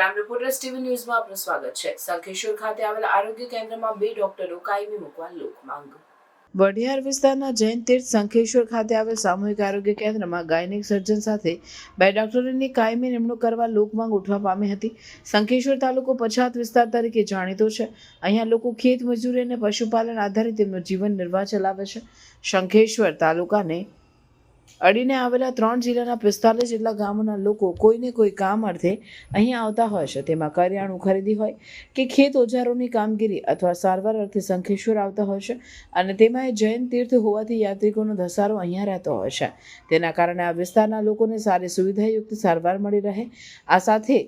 Crime reporter TV ન્યૂઝમાં આપનું સ્વાગત છે. સંખેશ્વર ખાતે આવેલા આરોગ્ય કેન્દ્રમાં બે ડોક્ટરો કાયમી મૂકવા લોક માંગ. વઢિયાર વિસ્તારના જૈન તીર્થ સંખેશ્વર ખાતે આવેલ સામૂહિક આરોગ્ય કેન્દ્રમાં ગાયનિક સર્જન સાથે બે ડોક્ટરોની કાયમી નિમણૂક કરવા લોકમાંગ ઉઠવા પામી હતી. સંખેશ્વર તાલુકો પછાત વિસ્તાર તરીકે જાણીતો છે. અહીંયા લોકો ખેત મજૂરી અને પશુપાલન આધારિત તેમનું જીવન નિર્વાહ ચલાવે છે. શંખેશ્વર તાલુકાને અડીને આવેલા ત્રણ જિલ્લાના પિસ્તાલીસ જેટલા ગામોના લોકો કોઈને કોઈ કામ અર્થે અહીં આવતા હોય છે. તેમાં કરિયાણું ખરીદી હોય કે ખેત ઓજારોની કામગીરી અથવા સારવાર અર્થે શંખેશ્વર આવતા હોય છે અને તેમાં એ જૈન તીર્થ હોવાથી યાત્રિકોનો ધસારો અહીંયા રહેતો હોય છે. તેના કારણે આ વિસ્તારના લોકોને સારી સુવિધાયુક્ત સારવાર મળી રહે. આ સાથે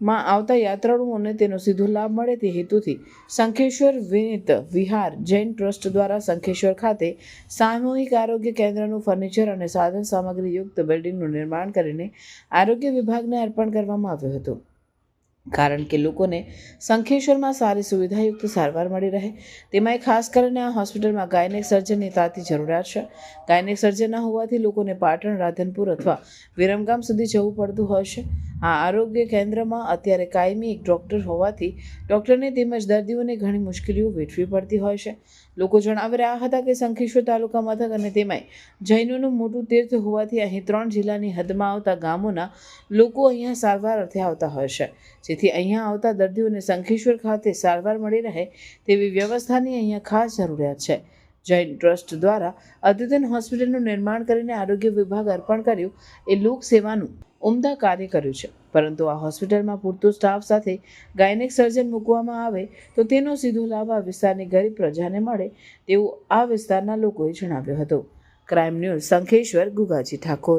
તીર્થેમાં આવતા યાત્રાળુઓને તેનો સીધો લાભ મળે તે હેતુથી શંખેશ્વર વિનિત વિહાર જૈન ટ્રસ્ટ દ્વારા શંખેશ્વર ખાતે સામૂહિક આરોગ્ય કેન્દ્રનું ફર્નિચર અને સાધન સામગ્રી યુક્ત બિલ્ડિંગનું નિર્માણ કરીને આરોગ્ય વિભાગને અર્પણ કરવામાં આવ્યું હતું. કારણ કે લોકોને શંખેશ્વરમાં સારી સુવિધાયુક્ત સારવાર મળી રહે. તેમાંય ખાસ કરીને આ હોસ્પિટલમાં ગાયનેક સર્જનની તાતી જરૂરિયાત છે. ગાયનેક સર્જન ન હોવાથી લોકોને પાટણ, રાધનપુર અથવા વિરમગામ સુધી જવું પડતું હોય છે. આ આરોગ્ય કેન્દ્રમાં અત્યારે કાયમી એક ડૉક્ટર હોવાથી ડૉક્ટરને તેમજ દર્દીઓને ઘણી મુશ્કેલીઓ વેઠવી પડતી હોય છે. લોકો જણાવી રહ્યા હતા કે શંખેશ્વર તાલુકા મથક અને તેમાંય જૈનોનું મોટું તીર્થ હોવાથી અહીં ત્રણ જિલ્લાની હદમાં આવતા ગામોના લોકો અહીંયા સારવાર અર્થે આવતા હોય છે. જેથી અહીંયા આવતા દર્દીઓને શંખેશ્વર ખાતે સારવાર મળી રહે તેવી વ્યવસ્થાની અહીંયા ખાસ જરૂરિયાત છે. જૈન ટ્રસ્ટ દ્વારા અદ્યતન હોસ્પિટલનું નિર્માણ કરીને આરોગ્ય વિભાગ અર્પણ કર્યું એ લોક સેવાનું ઉમદા કાર્ય કર્યું છે. પરંતુ આ હોસ્પિટલમાં પૂરતો સ્ટાફ સાથે ગાયનેક સર્જન મૂકવામાં આવે તો તેનો સીધો લાભ આ વિસ્તારની ગરીબ પ્રજાને મળે તેવું આ વિસ્તારના લોકોએ જણાવ્યું હતું. Crime news Shankheshwar Gugaji Thakor.